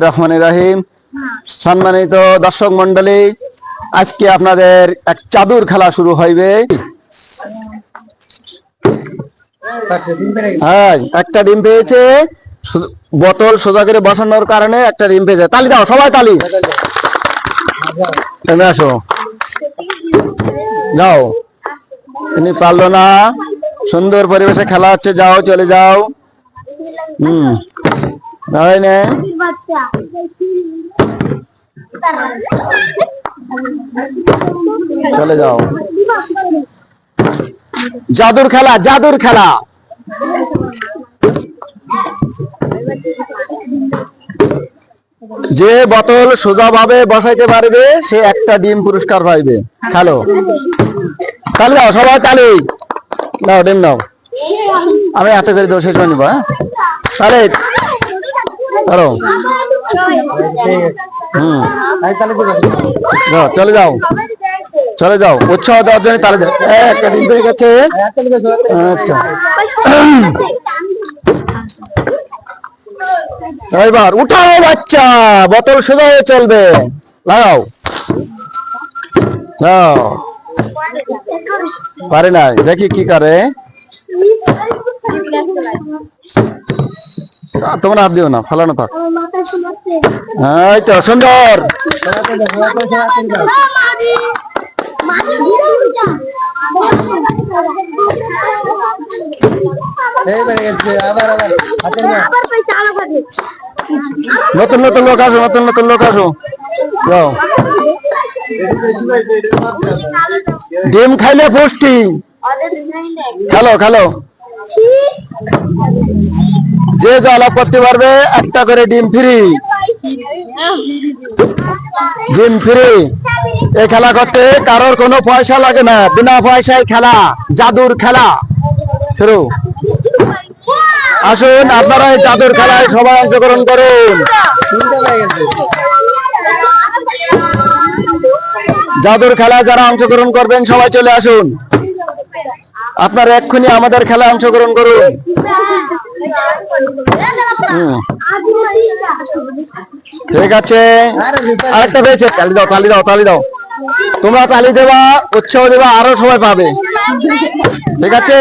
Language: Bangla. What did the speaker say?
রহমান রাহিম। সম্মানিত দর্শক মন্ডলী আজকে আপনাদের এক চাদুর খেলা শুরু হইবে। হ্যাঁ একটা ডিম পেয়েছে বোতল সোজা করে বসানোর কারণে একটা ডিম পেয়েছে। তালি দাও, সবাই তালি। তুমি আসো। যাও। তুমি পারল না। সুন্দর পরিবেশে খেলা হচ্ছে, যাও, চলে যাও। হুম। হয়? চলে যাও। জাদুর খেলা জাদুর খেলা। যে বোতল সোজাভাবে বসাইতে পারবে, সে একটা ডিম পুরস্কার পাইবে। খেলো। তাহলে দাও, সবাই তালি। দাও, ডিম দাও। আমি এত করে শেষ করে হ্যাঁ? তাহলে ধরো হুম। চলে যাও। চলে যাও। উৎসাহ দেওয়ার জন্য তাহলে একটা ডিম পেয়ে গেছে। আচ্ছা। এবার উঠাও বাচ্চা, বোতল সোজা হয়ে চলবে। লাগাও। পারে না দেখি কি করে। তোমরা হাত দিও না ফালানো থাক। এই তো সুন্দর। নতুন নতুন লোক আসো নতুন নতুন লোক আসো। যাও। ডিম খাইলে পুষ্টি। খেলো খেলো। যে জলা করতে পারবে, একটা করে ডিম ফ্রি। ডিম ফ্রি। এই খেলা করতে কারোর কোনো পয়সা লাগে না। বিনা পয়সায় খেলা, জাদুর খেলা। শুরু। আসুন, আপনারা এই জাদুর খেলায় সবাই অংশগ্রহণ করুন। জাদুর খেলায় যারা অংশগ্রহণ করবেন, সবাই চলে আসুন। আপনারা এক্ষুনি আমাদের খেলায় অংশগ্রহণ করুন। ঠিক আছে। আরেকটা পেয়েছে তালি দাও তালি দাও তালি দাও। তোমরা তালি দেবা উৎসাহ দেবা আরও সবাই পাবে। ঠিক আছে?